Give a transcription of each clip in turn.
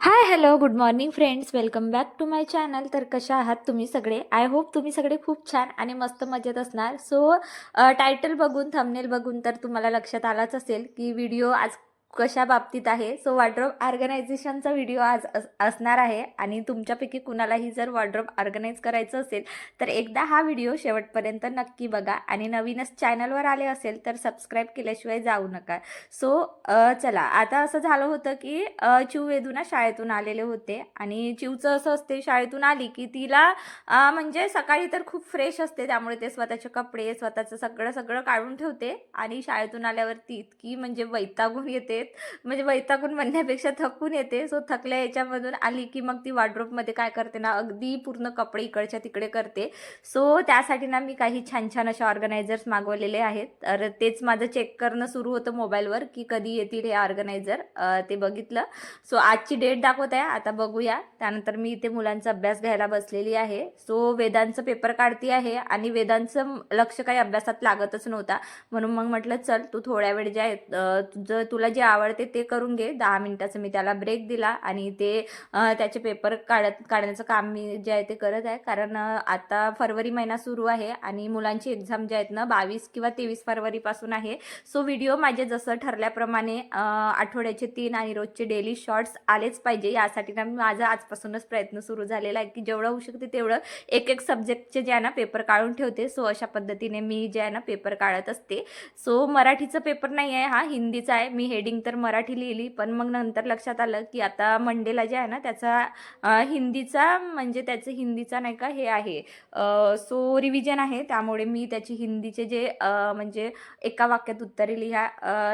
Hi hello good morning friends welcome back to my channel तर कशा आहात तुम्ही सगळे? आय होप तुम्ही सगळे खूप छान आणि मस्त मजेत असणार. सो टायटल बघून थंबनेल बघून तर तुम्हाला लक्षात आलाच असेल की व्हिडिओ आज कशा बाबतीत आहे? सो वॉर्ड्रॉप ऑर्गनायझेशनचा व्हिडिओ आज अस असणार आहे आणि तुमच्यापैकी कुणालाही जर वॉर्ड्रॉप ऑर्गनाईज करायचं असेल तर एकदा हा व्हिडिओ शेवटपर्यंत नक्की बघा आणि नवीनच चॅनलवर आले असेल तर सबस्क्राईब केल्याशिवाय जाऊ नका. सो चला. आता असं झालं होतं की चिव वेदूना शाळेतून आलेले होते आणि चिवचं असं असते शाळेतून आली की तिला म्हणजे सकाळी तर खूप फ्रेश असते त्यामुळे ते स्वतःचे कपडे स्वतःचं सगळं सगळं काढून ठेवते आणि शाळेतून आल्यावर ती इतकी म्हणजे वैतागून येते. म्हणजे वैतागून म्हणण्यापेक्षा थकून येते. सो थकल्या याच्यामधून आली की मग ती वॉर्ड्रोबमध्ये काय करते ना अगदी पूर्ण कपडे इकडच्या तिकडे करते. सो त्यासाठी ना मी काही छान छान अशा ऑर्गनायझर्स मागवलेले आहेत. तर तेच माझं चेक करणं सुरू होतं मोबाईलवर की कधी येतील हे ऑर्गनायझर ते बघितलं. सो आजची डेट दाखवत आहे. आता बघूया. त्यानंतर मी इथे मुलांचा अभ्यास घ्यायला बसलेली आहे. सो वेदांचं पेपर काढते आहे आणि वेदांचं लक्ष काही अभ्यासात लागतच नव्हता. म्हणून मग म्हटलं चल तू थोड्या वेळ जे आहे तुझं तुला जे आवडते ते करून घे. दहा मिनिटाचं मी त्याला ब्रेक दिला आणि ते त्याचे पेपर काढत काढण्याचं काम मी जे आहे ते करत आहे. कारण आता फरवरी महिना सुरू आहे आणि मुलांची एक्झाम जे आहेत ना बावीस किंवा तेवीस फरवरीपासून आहे. सो व्हिडिओ माझे जसं ठरल्याप्रमाणे आठवड्याचे तीन आणि रोजचे डेली शॉर्ट्स आलेच पाहिजे. यासाठी ना माझा आजपासूनच प्रयत्न सुरू झालेला आहे की जेवढं होऊ शकते तेवढं एक एक सब्जेक्टचे जे आहे ना पेपर काढून ठेवते. सो अशा पद्धतीने मी जे आहे ना पेपर काढत असते. सो मराठीचं पेपर नाही आहे हा हिंदीचा आहे. मी हेडिंग तर मराठी लिहिली पण मग नंतर लक्षात आलं की आता मंडेला जे आहे ना त्याचा हिंदीचा म्हणजे त्याचं हिंदीचा नाही का हे आहे. सो रिव्हिजन आहे त्यामुळे मी त्याची हिंदीचे जे म्हणजे एका वाक्यात उत्तरे लिहा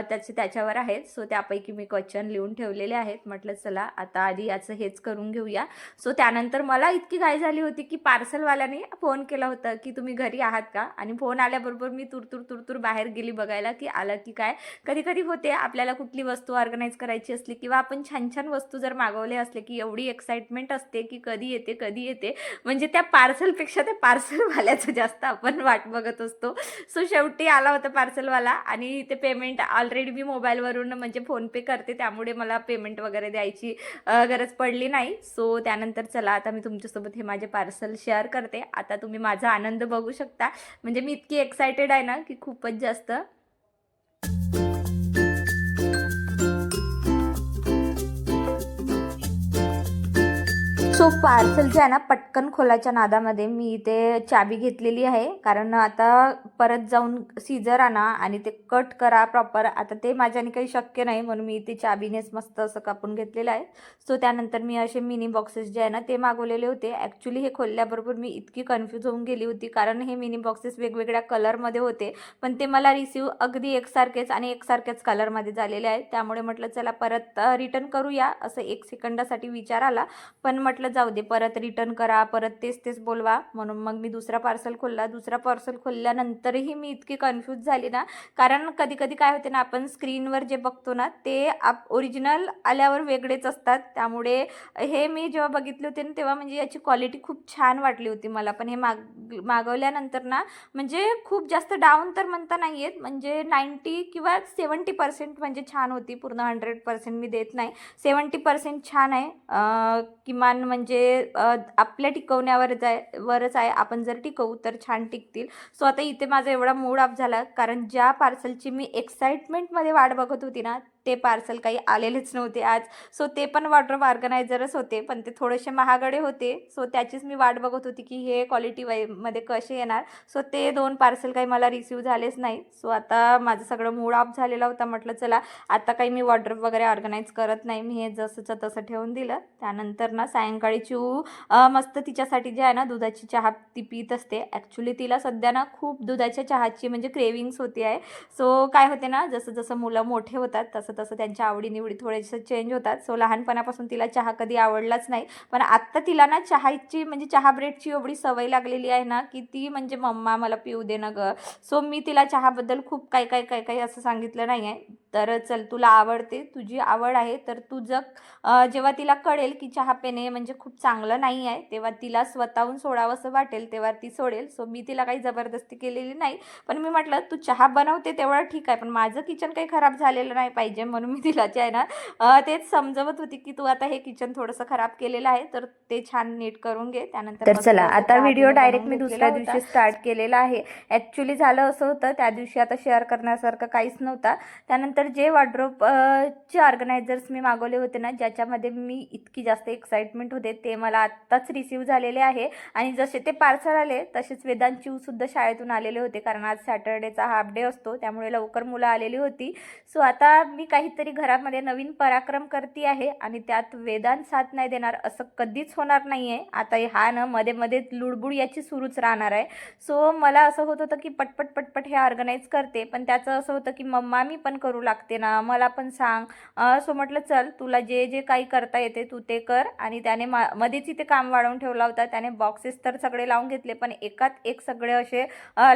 त्याचे त्याच्यावर आहेत. सो त्यापैकी मी क्वेश्चन लिहून ठेवलेले आहेत. म्हटलं चला आता आधी याचं हेच करून घेऊया. सो त्यानंतर मला इतकी घाई झाली होती की पार्सलवाल्याने फोन केला होता की तुम्ही घरी आहात का? आणि फोन आल्याबरोबर मी तुरतूर तुरतूर बाहेर गेली बघायला की आलं की काय? कधी कधी होते आपल्याला कुठली वस्तू ऑर्गनाईज करायची असली किंवा आपण छान छान वस्तू जर मागवले असले की एवढी एक्साइटमेंट असते की कधी येते कधी येते म्हणजे त्या पार्सलपेक्षा त्या पार्सलवाल्याचं जास्त आपण वाट बघत असतो. सो शेवटी आला होता पार्सलवाला आणि ते पेमेंट ऑलरेडी मी मोबाईलवरून म्हणजे फोनपे करते त्यामुळे मला पेमेंट वगैरे द्यायची गरज पडली नाही. सो त्यानंतर चला आता मी तुमच्यासोबत हे माझे पार्सल शेअर करते. आता तुम्ही माझा आनंद बघू शकता. म्हणजे मी इतकी एक्सायटेड आहे ना की खूपच जास्त सो पार्सल जे आहे ना पटकन खोलाच्या नादामध्ये मी इथे चाबी घेतलेली आहे. कारण आता परत जाऊन सीझर आणा आणि ते कट करा प्रॉपर आता ते माझ्याने काही शक्य नाही म्हणून मी इथे चाबीनेच मस्त असं कापून घेतलेलं आहे. सो त्यानंतर मी असे मिनी बॉक्सेस जे आहे ना ते मागवलेले होते. ॲक्च्युली हे खोलल्याबरोबर मी इतकी कन्फ्यूज होऊन गेली होती. कारण हे मिनी बॉक्सेस वेगवेगळ्या कलरमध्ये होते. पण ते मला रिसिव्ह अगदी एकसारखेच आणि एकसारख्याच कलरमध्ये झालेले आहेत. त्यामुळे म्हटलं चला परत रिटर्न करूया. असं एक सेकंदासाठी विचार आला. पण म्हटलं जाऊ दे परत रिटर्न करा परत तेच तेच बोलवा. म्हणून मग मी दुसरा पार्सल खोलला. दुसरा पार्सल खोलल्यानंतरही मी इतकी कन्फ्यूज झाली ना कारण कधी कधी काय होते ना आपण स्क्रीनवर जे बघतो ना ते आप ओरिजिनल आल्यावर वेगळेच असतात. त्यामुळे हे मी जेव्हा बघितले होते ना तेव्हा म्हणजे याची क्वालिटी खूप छान वाटली होती मला. पण हे माग मागवल्यानंतर ना म्हणजे खूप जास्त डाऊन तर म्हणता नाही आहेत म्हणजे नाईंटी किंवा सेवन्टी पर्सेंट म्हणजे छान होती. पूर्ण हंड्रेड पर्सेंट मी देत नाही. सेवन्टी पर्सेंट छान आहे. किमान म्हणजे आपल्या टिकवण्यावरच जाय वरच आहे. आपण जर टिकवू तर छान टिकतील. सो आता इथे माझा एवढा मूड ऑफ झाला. कारण ज्या पार्सलची मी एक्साइटमेंटमध्ये वाट बघत होती ना ते पार्सल काही आलेलेच नव्हते आज. सो ते पण वॉटर ऑर्गनायझरच होते पण ते थोडेसे महागडे होते. सो त्याचीच मी वाट बघत होती की हे क्वालिटी वाईमध्ये कसे येणार. सो ते दोन पार्सल काही मला रिसीव झालेच नाही. सो आता माझं सगळं मूड ऑफ झालेला होता. म्हटलं चला आता काही मी वॉटर वगैरे ऑर्गनाईज करत नाही. मी हे जसंच्या तसं ठेवून दिलं. त्यानंतर ना सायंकाळी चिऊ मस्त तिच्यासाठी जे आहे ना दुधाची चहा ती पित असते. ॲक्च्युली तिला सध्या ना खूप दुधाच्या चहाची म्हणजे क्रेविंग्स होती आहे. सो काय होते ना जसं जसं मुलं मोठे होतात तसं तसं त्यांच्या आवडीनिवडी थोडेसे चेंज होतात. सो लहानपणापासून तिला चहा कधी आवडलाच नाही. पण आत्ता तिला ना चहाची म्हणजे चहा ब्रेडची एवढी सवय लागलेली आहे ना की ती म्हणजे मम्मा मला पिऊ दे ना ग. सो मी तिला चहाबद्दल खूप काय काय काय काय असं सांगितलं नाही आहे तर चल तुला आवडते तुझी आवड आहे तर तुझं अ, जेव्हा तिला कळेल की चहा पिणे म्हणजे खूप चांगलं नाही आहे तेव्हा तिला स्वतःहून सोडावंसं वाटेल तेव्हा ती सोडेल. सो मी तिला काही जबरदस्ती केलेली नाही पण मी म्हटलं तू चहा बनवते तेवढं ठीक आहे पण माझं किचन काही खराब झालेलं नाही पाहिजे. म्हणून मी तिला जे आहे ना तेच समजवत होती की तू आता हे किचन थोडंसं खराब केलेलं आहे तर ते छान नीट करून घे. त्यानंतर तर चला आता व्हिडिओ डायरेक्ट मी दुसऱ्या. दिवशी स्टार्ट केलेला आहे. ॲक्च्युली झालं असं होतं त्या दिवशी आता शेअर करण्यासारखं काहीच नव्हता. त्यानंतर तर जे वॉर्ड्रोप चे ऑर्गनायझर्स मी मागवले होते ना ज्याच्यामध्ये मी इतकी जास्त एक्साइटमेंट होते ते मला आत्ताच रिसीव झालेले आहे. आणि जसे ते पार्सल आले तसेच वेदांत चिवसुद्धा शाळेतून आलेले होते कारण आज सॅटर्डेचा हाफ डे असतो त्यामुळे लवकर मुलं आलेली होती. सो आता मी काहीतरी घरामध्ये नवीन पराक्रम करते आहे आणि त्यात वेदांत साथ नाही देणार असं कधीच होणार नाही आहे आता हा ना मध्ये मध्ये लुडबुड याची सुरूच राहणार आहे. सो मला असं होत होतं की पटपट पटपट हे ऑर्गनाईज करते पण त्याचं असं होतं की मम्मा मी पण करू लागते ना? मला पण सांग. सो म्हटलं चल तुला जे जे काही करता येते तू ते कर. आणि त्याने मा मध्येच इथे काम वाढवून ठेवला होता. त्याने बॉक्सेस तर सगळे लावून घेतले पण एकात एक सगळे असे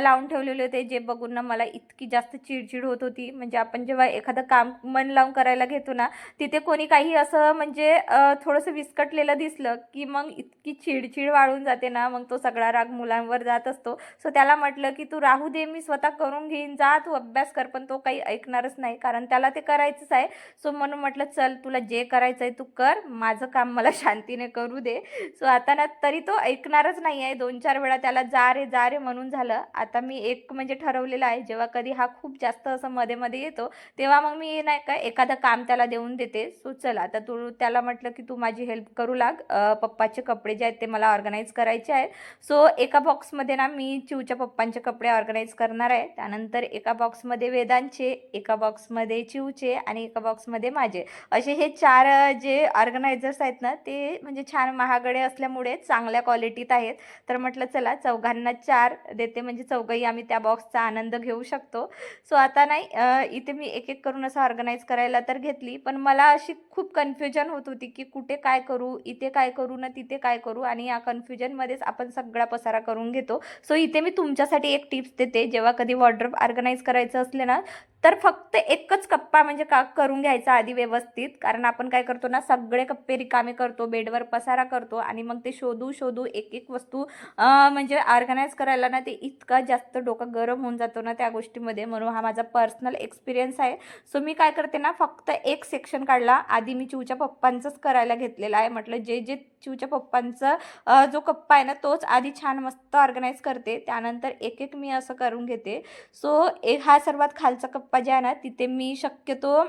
लावून ठेवलेले होते जे बघून ना मला इतकी जास्त चिडचिड होत होती. म्हणजे आपण जेव्हा एखादं काम मन लावून करायला घेतो ना तिथे कोणी काही असं म्हणजे थोडंसं विस्कटलेलं दिसलं की मग इतकी चिडचिड वाढून जाते ना मग तो सगळा राग मुलांवर जात असतो. सो त्याला म्हटलं की तू राहू दे मी स्वतः करून घेईन जा तू अभ्यास कर. पण तो काही ऐकणारच नाही. कारण त्याला ते करायचंच आहे. सो म्हणून म्हटलं चल तुला जे करायचं आहे तू कर. माझं काम मला शांतीने करू दे. सो आता ना तरी तो ऐकणारच नाही आहे दोन चार वेळा त्याला जा रे जा रे म्हणून झालं. आता मी एक म्हणजे ठरवलेलं आहे. जेव्हा कधी हा खूप जास्त असं मध्ये मध्ये येतो तेव्हा मग मी नाही का एखादं काम त्याला देऊन देते. सो चल आता तू त्याला म्हटलं की तू माझी हेल्प करू लाग. पप्पाचे कपडे जे आहेत ते मला ऑर्गनाईज करायचे आहेत. सो एका बॉक्समध्ये ना मी चिवच्या पप्पांचे कपडे ऑर्गनाईज करणार आहे. त्यानंतर एका बॉक्समध्ये वेदांचे एका बॉक्स बॉक्समध्ये चिवचे आणि एका बॉक्समध्ये माझे. असे हे चार जे ऑर्गनायझर्स आहेत ना ते म्हणजे छान महागडे असल्यामुळे चांगल्या क्वालिटीत आहेत. तर म्हटलं चला चौघांना चार देते. म्हणजे चौघही आम्ही त्या बॉक्सचा आनंद घेऊ शकतो. सो आता नाही इथे मी एक एक करून असं ऑर्गनाईज करायला तर घेतली. पण मला अशी खूप कन्फ्युजन होत होती की कुठे काय करू इथे काय करू ना तिथे काय करू. आणि या कन्फ्युजनमध्येच आपण सगळा पसारा करून घेतो. सो इथे मी तुमच्यासाठी एक टिप्स देते. जेव्हा कधी वॉर्ड्रॉप ऑर्गनाईज करायचं असले ना तर फक्त एक एकच कप्पा म्हणजे का करून घ्यायचा आधी व्यवस्थित? कारण आपण काय करतो ना सगळे कप्पे रिकामे करतो बेडवर पसारा करतो आणि मग ते शोधू शोधू एक एक वस्तू म्हणजे ऑर्गनाईज करायला ना ते इतका जास्त डोकं गरम होऊन जातो ना त्या गोष्टीमध्ये. म्हणून हा माझा पर्सनल एक्सपिरियन्स आहे. सो मी काय करते ना फक्त एक सेक्शन काढला. आधी मी चिवच्या पप्पांचंच करायला घेतलेलं आहे. म्हटलं जे जे चिवच्या पप्पांचं जो कप्पा आहे ना तोच आधी छान मस्त ऑर्गनाईज करते. त्यानंतर एक एक मी असं करून घेते. सो एक हा सर्वात खालचा कप्पा जे आहे ना तिथे मी शक्यतो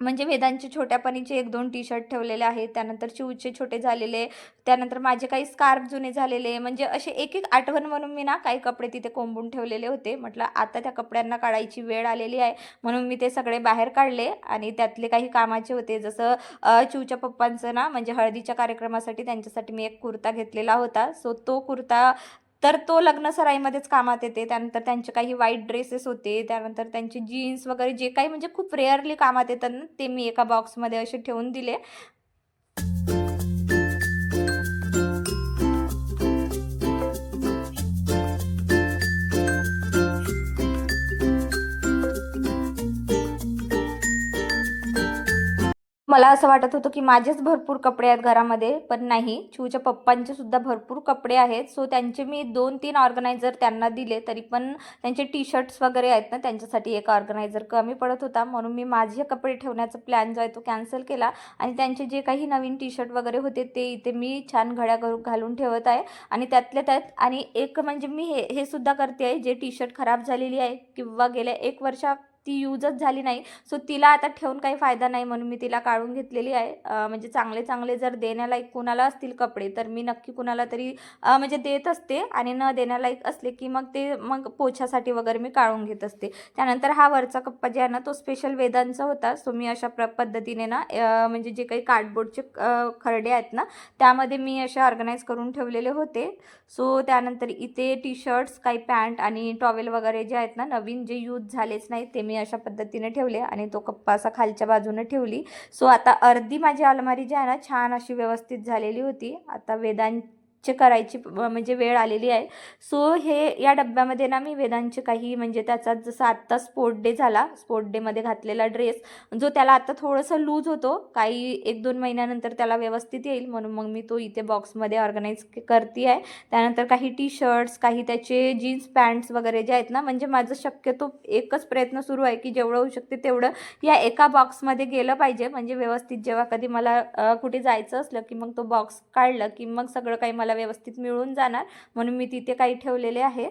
म्हणजे वेदांचे छोट्यापणीचे एक दोन टी शर्ट ठेवलेले आहेत. त्यानंतर चिवचे छोटे झालेले त्यानंतर माझे काही स्कार्फ जुने झालेले. म्हणजे असे एक एक आठवण म्हणून मी ना काही कपडे तिथे कोंबून ठेवलेले होते. म्हटलं आता त्या कपड्यांना काढायची वेळ आलेली आहे. म्हणून मी ते सगळे बाहेर काढले आणि त्यातले काही कामाचे होते. जसं चिवच्या पप्पांचं ना म्हणजे हळदीच्या कार्यक्रमासाठी त्यांच्यासाठी मी एक कुर्ता घेतलेला होता. सो तो कुर्ता तर तो लग्न सराईमध्येच कामात येते. त्यानंतर त्यांचे काही वाईट ड्रेसेस होते. त्यानंतर त्यांचे जीन्स वगैरे जे काही म्हणजे खूप रेअरली कामात येतात ना ते मी एका बॉक्समध्ये असे ठेवून दिले. मला असं वाटत होतं की माझेच भरपूर कपडे आहेत घरामध्ये पण नाही. चिवच्या पप्पांचे सुद्धा भरपूर कपडे आहेत. सो त्यांचे मी दोन तीन ऑर्गनायझर त्यांना दिले तरी पण त्यांचे टी शर्ट्स वगैरे आहेत ना त्यांच्यासाठी एक ऑर्गनायझर कमी पडत होता. म्हणून मी माझे कपडे ठेवण्याचा प्लॅन जो आहे तो कॅन्सल केला. आणि त्यांचे जे काही नवीन टी शर्ट वगैरे होते ते इथे मी छान घड्या घालून घालून ठेवत आहे. आणि त्यातल्या त्यात आणि एक म्हणजे मी हे हे सुद्धा करते आहे जे टी शर्ट खराब झालेली आहे किंवा गेल्या एक वर्षा ती यूजच झाली नाही. सो तिला आता ठेवून काही फायदा नाही म्हणून मी तिला काढून घेतलेली आहे. म्हणजे चांगले चांगले जर देण्यालायक कुणाला असतील कपडे तर मी नक्की कुणाला तरी म्हणजे देत असते आणि न देण्यालायक असले की मग ते मग पोछासाठी वगैरे मी काढून घेत असते. त्यानंतर हा वरचा कप्पा जे आहे ना तो स्पेशल वेदांचा होता. सो मी अशा प्र पद्धतीने ना म्हणजे जे काही कार्डबोर्डचे खरडे आहेत ना त्यामध्ये मी असे ऑर्गनाईज करून ठेवलेले होते. सो त्यानंतर इथे टी शर्ट्स काही पॅन्ट आणि टॉवेल वगैरे जे आहेत ना नवीन जे यूज झालेच नाही ते मी मी अशा पद्धतीने ठेवले आणि तो कप्पा असा खालच्या बाजूने ठेवली. सो आता अर्धी माझी अलमारी जी आहे ना छान अशी व्यवस्थित झालेली होती. आता वेदांत चे करायची म्हणजे वेळ आलेली आहे. सो हे या डब्यामध्ये ना मी वेदांचे काही म्हणजे त्याचा जसा आत्ता स्पोर्ट डे झाला स्पोर्ट डेमध्ये घातलेला ड्रेस जो त्याला आता थोडंसं लूज होतो काही एक दोन महिन्यानंतर त्याला व्यवस्थित येईल म्हणून मग मी तो इथे बॉक्समध्ये ऑर्गनाईज करते आहे त्यानंतर काही टी शर्ट्स काही त्याचे जीन्स पॅन्ट्स वगैरे जे आहेत ना म्हणजे माझं शक्यतो एकच प्रयत्न सुरू आहे की जेवढं होऊ शकते तेवढं या एका बॉक्समध्ये गेलं पाहिजे. म्हणजे व्यवस्थित जेव्हा कधी मला कुठे जायचं असलं की मग तो बॉक्स काढलं की मग सगळं काही मला व्यवस्थित मिळून जाणार. म्हणून मी तिथे काही ठेवलेले आहे.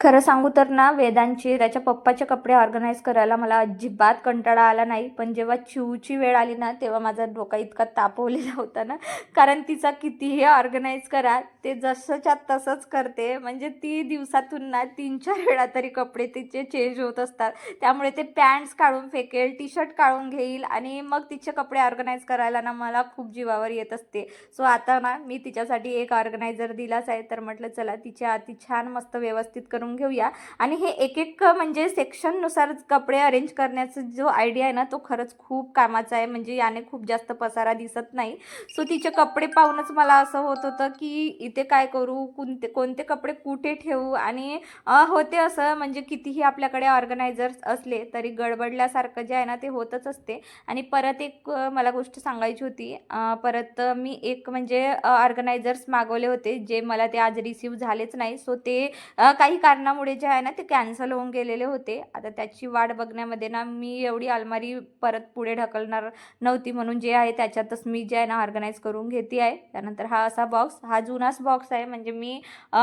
खरं सांगू तर ना वेदांचे त्याच्या पप्पाचे कपडे ऑर्गनाईज करायला मला अजिबात कंटाळा आला नाही. पण जेव्हा चिवची वेळ आली ना तेव्हा माझा डोका इतका तापवलेला होता ना. कारण तिचा कितीही ऑर्गनाईज करा ते जसंच्या तसंच करते. म्हणजे ती दिवसातून ना तीन चार वेळा तरी कपडे तिचे चेंज होत असतात. त्यामुळे ते पॅन्ट्स काढून फेकेल टी शर्ट काढून घेईल आणि मग तिचे कपडे ऑर्गनाईज करायला ना मला खूप जीवावर येत असते. सो आता ना मी तिच्यासाठी एक ऑर्गनायझर दिलाच आहे. तर म्हटलं चला तिच्या आधी छान मस्त व्यवस्थित करून घेऊया. आणि हे एक एक म्हणजे सेक्शननुसार कपडे अरेंज करण्याचा जो आयडिया आहे ना तो खरंच खूप कामाचा आहे. म्हणजे याने खूप जास्त पसारा दिसत नाही. सो तिचे कपडे पाहूनच मला असं होत होतं की तिथे काय करू? कोणते कोणते कपडे कुठे ठेवू? आणि होते असं म्हणजे कितीही आपल्याकडे ऑर्गनायझर्स असले तरी गडबडल्यासारखं जे आहे ना ते होतच असते. आणि परत एक मला गोष्ट सांगायची होती. परत मी एक म्हणजे ऑर्गनायझर्स मागवले होते जे मला ते आज रिसीव झालेच नाही. सो ते काही कारणामुळे जे आहे ना ते कॅन्सल होऊन गेलेले होते. आता त्याची वाट बघण्यामध्ये ना मी एवढी अलमारी परत पुढे ढकलणार नव्हती म्हणून जे आहे त्याच्यातच मी जे आहे ना ऑर्गनाईज करून घेते आहे. त्यानंतर हा असा बॉक्स हा जुनाच बॉक्स आहे. म्हणजे मी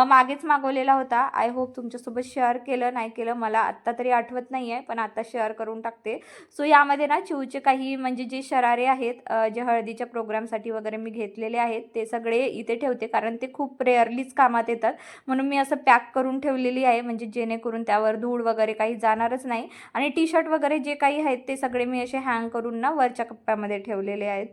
मागेच मागवलेला होता. आय होप तुमच्यासोबत शेअर केलं नाही केलं मला आत्ता तरी आठवत नाही आहे पण आता शेअर करून टाकते. सो यामध्ये ना चिवचे काही म्हणजे जे शरारे आहेत जे हळदीच्या प्रोग्रामसाठी वगैरे मी घेतलेले आहेत ते सगळे इथे ठेवते कारण ते खूप रेअरलीच कामात येतात. म्हणून मी असं पॅक करून ठेवलेली आहे म्हणजे जेणेकरून त्यावर धूळ वगैरे काही जाणारच नाही. आणि टी शर्ट वगैरे जे काही आहेत ते सगळे मी असे हँग करून ना वरच्या कप्प्यामध्ये ठेवलेले आहेत.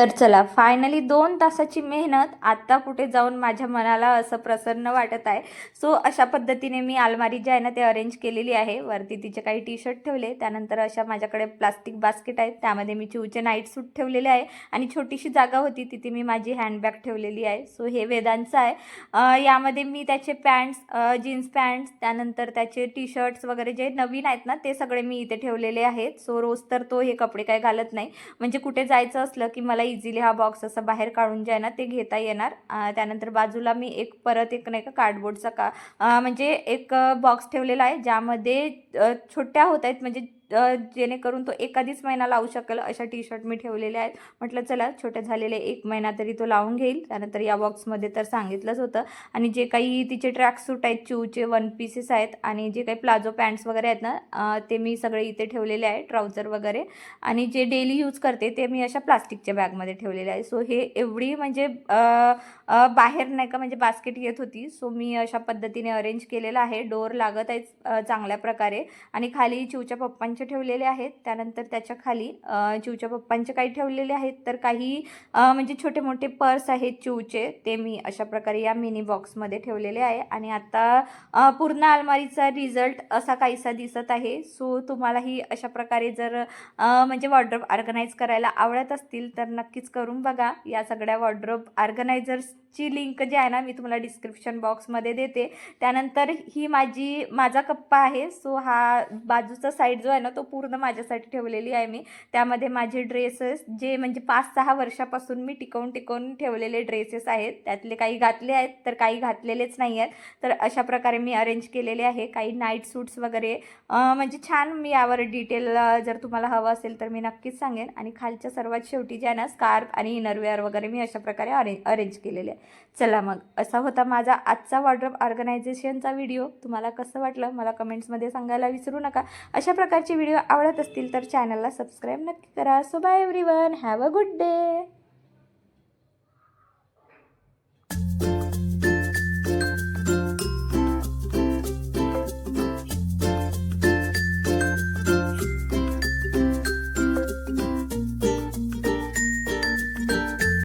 तर चला फायनली दोन तासाची मेहनत आत्ता कुठे जाऊन माझ्या मनाला असं प्रसन्न वाटत आहे. सो अशा पद्धतीने मी अलमारी जी आहे ना ते अरेंज केलेली आहे. वरती तिचे काही टी शर्ट ठेवले. त्यानंतर अशा माझ्याकडे प्लास्टिक बास्केट आहेत. त्यामध्ये मी चिवचे नाईट सूट ठेवलेले आहे. आणि छोटीशी जागा होती तिथे मी माझी हँडबॅग ठेवलेली आहे. सो हे वेदांचं आहे. यामध्ये मी त्याचे पॅन्ट्स जीन्स पॅन्ट्स त्यानंतर त्याचे टी शर्ट्स वगैरे जे नवीन आहेत ना ते सगळे मी इथे ठेवलेले आहेत. सो रोज तर तो हे कपडे काय घालत नाही. म्हणजे कुठे जायचं असलं की मला इझिली हा बॉक्स असा बाहेर काढून जे आहे ना ते घेता येणार. त्यानंतर बाजूला मी एक परत एक नाही का कार्डबोर्डचा का म्हणजे एक बॉक्स ठेवलेला आहे ज्यामध्ये छोट्या होत आहेत म्हणजे जेणेकरून तो एखादीच महिना लावू शकेल अशा टी शर्ट मी ठेवलेले आहेत. म्हटलं चला छोटे झालेले एक महिना तरी तो लावून घेईल. त्यानंतर या बॉक्समध्ये तर सांगितलंच होतं. आणि जे काही तिचे ट्रॅक सूट आहेत चूचे वन पीसेस आहेत आणि जे काही प्लाझो पॅन्ट्स वगैरे आहेत ना ते मी सगळे इथे ठेवलेले आहे ट्राउझर वगैरे. आणि जे डेली यूज करते ते मी अशा प्लास्टिकच्या बॅगमध्ये ठेवलेले आहे सो हे एवढी म्हणजे बाहेर नाही का म्हणजे बास्केट येत होती. सो मी अशा पद्धतीने अरेंज केलेलं आहे. डोअर लागत आहे चांगल्या प्रकारे. आणि खाली चिवच्या पप्पांच्या पप्पांचे ठेवलेले आहेत. त्यानंतर त्याच्याखाली चिवच्या पप्पांचे काही ठेवलेले आहेत. तर काही म्हणजे छोटे मोठे पर्स आहेत चिवचे ते मी अशा प्रकारे या मिनी बॉक्समध्ये ठेवलेले आहे. आणि आता पूर्ण अलमारीचा रिझल्ट असा काहीसा दिसत आहे. सो तुम्हालाही अशा प्रकारे जर म्हणजे वॉर्ड्रोब ऑर्गनाईज करायला आवडत असतील तर नक्कीच करून बघा. या सगळ्या वॉर्ड्रोब ऑर्गनायझर्सची लिंक जी आहे ना मी तुम्हाला डिस्क्रिप्शन बॉक्समध्ये देते. त्यानंतर ही माझी माझा कप्पा आहे. सो हा बाजूचा साईड जो आहे ना तो पूर्ण माझ्यासाठी ठेवलेली आहे मी. त्यामध्ये माझे ड्रेसेस जे म्हणजे पाच सहा वर्षापासून मी टिकवून टिकवून ठेवलेले ड्रेसेस आहेत. त्यातले काही घातले आहेत तर काही घातलेलेच नाही आहेत. तर अशा प्रकारे मी अरेंज केलेले आहे. काही नाईट सूट्स वगैरे. म्हणजे छान मी यावर डिटेल जर तुम्हाला हवं असेल तर मी नक्कीच सांगेन. आणि खालच्या सर्वात शेवटी जे आहे ना स्कार्फ आणि इनरवेअर वगैरे मी अशा प्रकारे अरेंज अरेंज केलेले आहे. चला मग असा होता माझा आजचा वॉर्ड्रॉप ऑर्गनायझेशनचा व्हिडिओ तुम्हाला कसं वाटलं? मला कमेंट्समध्ये सांगायला विसरू नका. अशा प्रकारचे व्हिडिओ आवडत असतील तर चॅनलला सबस्क्राईब नक्की करा. So bye everyone have a good day